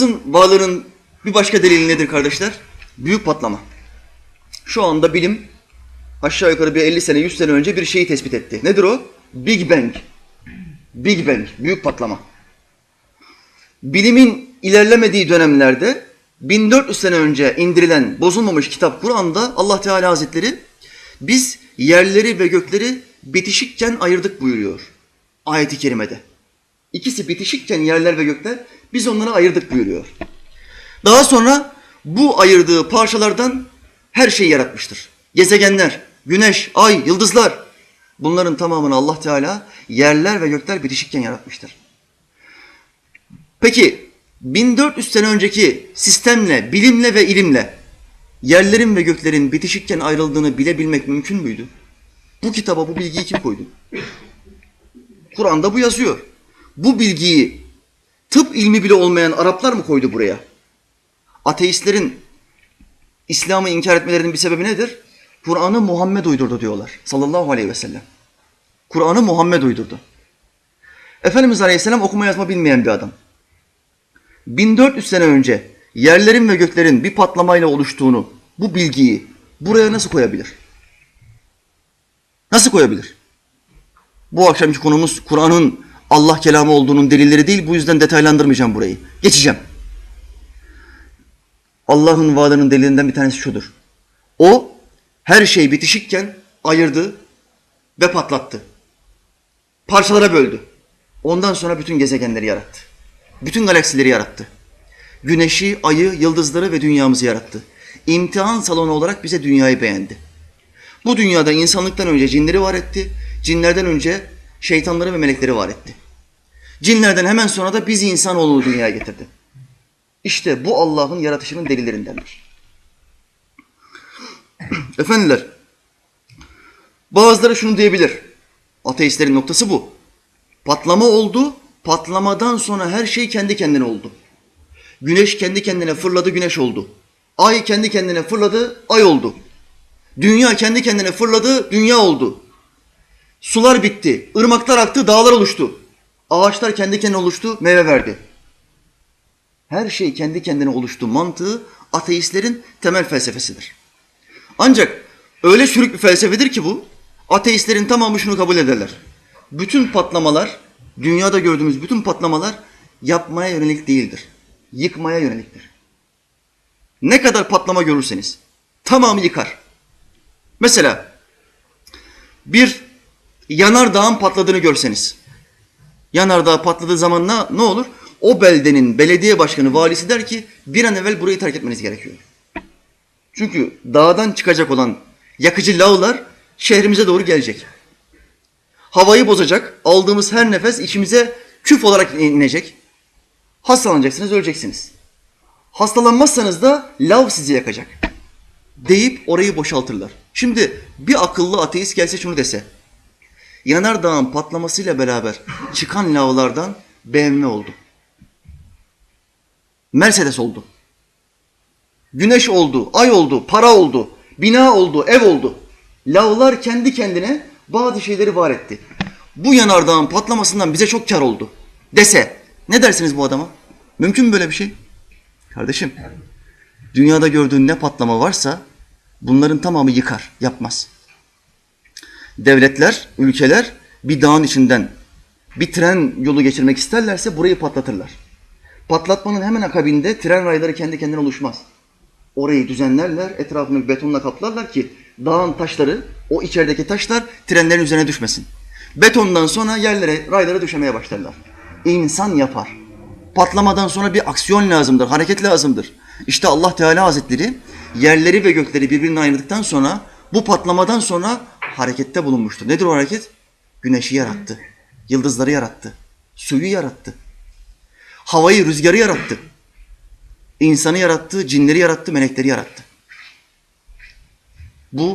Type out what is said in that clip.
Allah'ın varlığının bir başka delili nedir kardeşler? Büyük patlama. Şu anda bilim aşağı yukarı bir 50 sene 100 sene önce bir şeyi tespit etti. Nedir o? Big Bang. Big Bang, büyük patlama. Bilimin ilerlemediği dönemlerde 1400 sene önce indirilen bozulmamış kitap Kur'an'da Allah Teala Hazretleri biz yerleri ve gökleri bitişikken ayırdık buyuruyor. Ayeti kerimede. İkisi bitişikken yerler ve gökler biz onları ayırdık buyuruyor. Daha sonra bu ayırdığı parçalardan her şeyi yaratmıştır. Gezegenler, güneş, ay, yıldızlar bunların tamamını Allah Teala yerler ve gökler bitişikken yaratmıştır. Peki 1400 sene önceki sistemle, bilimle ve ilimle yerlerin ve göklerin bitişikken ayrıldığını bilebilmek mümkün müydü? Bu kitaba bu bilgiyi kim koydu? Kur'an'da bu yazıyor. Bu bilgiyi tıp ilmi bile olmayan Araplar mı koydu buraya? Ateistlerin İslam'ı inkar etmelerinin bir sebebi nedir? Kur'an'ı Muhammed uydurdu diyorlar sallallahu aleyhi ve sellem. Kur'an'ı Muhammed uydurdu. Efendimiz Aleyhisselam okuma yazma bilmeyen bir adam. 1400 sene önce yerlerin ve göklerin bir patlamayla oluştuğunu, bu bilgiyi buraya nasıl koyabilir? Nasıl koyabilir? Bu akşamki konumuz Kur'an'ın Allah kelamı olduğunun delilleri değil. Bu yüzden detaylandırmayacağım burayı. Geçeceğim. Allah'ın vaadinin delilinden bir tanesi şudur. O her şey bitişikken ayırdı ve patlattı. Parçalara böldü. Ondan sonra bütün gezegenleri yarattı. Bütün galaksileri yarattı. Güneşi, ayı, yıldızları ve dünyamızı yarattı. İmtihan salonu olarak bize dünyayı beğendi. Bu dünyada insanlıktan önce cinleri var etti. Cinlerden önce şeytanları ve melekleri var etti. Cinlerden hemen sonra da bizi insanoğlunu dünyaya getirdi. İşte bu Allah'ın yaratışının delillerindendir. Efendiler, bazıları şunu diyebilir. Ateistlerin noktası bu. Patlama oldu, patlamadan sonra her şey kendi kendine oldu. Güneş kendi kendine fırladı, güneş oldu. Ay kendi kendine fırladı, ay oldu. Dünya kendi kendine fırladı, dünya oldu. Sular bitti, ırmaklar aktı, dağlar oluştu. Ağaçlar kendi kendine oluştu, meyve verdi. Her şey kendi kendine oluştu mantığı ateistlerin temel felsefesidir. Ancak öyle çürük bir felsefedir ki bu, ateistlerin tamamı şunu kabul ederler. Bütün patlamalar, dünyada gördüğümüz bütün patlamalar yapmaya yönelik değildir. Yıkmaya yöneliktir. Ne kadar patlama görürseniz tamamı yıkar. Mesela bir yanardağın patladığını görseniz, yanardağ patladığı zaman ne, ne olur? O beldenin belediye başkanı, valisi der ki bir an evvel burayı terk etmeniz gerekiyor. Çünkü dağdan çıkacak olan yakıcı lavlar şehrimize doğru gelecek. Havayı bozacak, aldığımız her nefes içimize küf olarak inecek. Hastalanacaksınız, öleceksiniz. Hastalanmazsanız da lav sizi yakacak. Deyip orayı boşaltırlar. Şimdi bir akıllı ateist gelse şunu dese. Yanardağın patlamasıyla beraber çıkan lavlardan BMW oldu. Mercedes oldu. Güneş oldu, ay oldu, para oldu, bina oldu, ev oldu. Lavlar kendi kendine bazı şeyleri var etti. Bu yanardağın patlamasından bize çok kar oldu. Dese ne dersiniz bu adama? Mümkün mü böyle bir şey? Kardeşim, dünyada gördüğün ne patlama varsa bunların tamamı yıkar, yapmaz. Devletler, ülkeler bir dağın içinden bir tren yolu geçirmek isterlerse burayı patlatırlar. Patlatmanın hemen akabinde tren rayları kendi kendine oluşmaz. Orayı düzenlerler, etrafını betonla kaplarlar ki dağın taşları, o içerideki taşlar trenlerin üzerine düşmesin. Betondan sonra yerlere, raylara düşemeye başlarlar. İnsan yapar. Patlamadan sonra bir aksiyon lazımdır, hareket lazımdır. İşte Allah Teala Hazretleri yerleri ve gökleri birbirine ayırdıktan sonra bu patlamadan sonra harekette bulunmuştur. Nedir o hareket? Güneşi yarattı, yıldızları yarattı, suyu yarattı, havayı, rüzgarı yarattı. İnsanı yarattı, cinleri yarattı, melekleri yarattı. Bu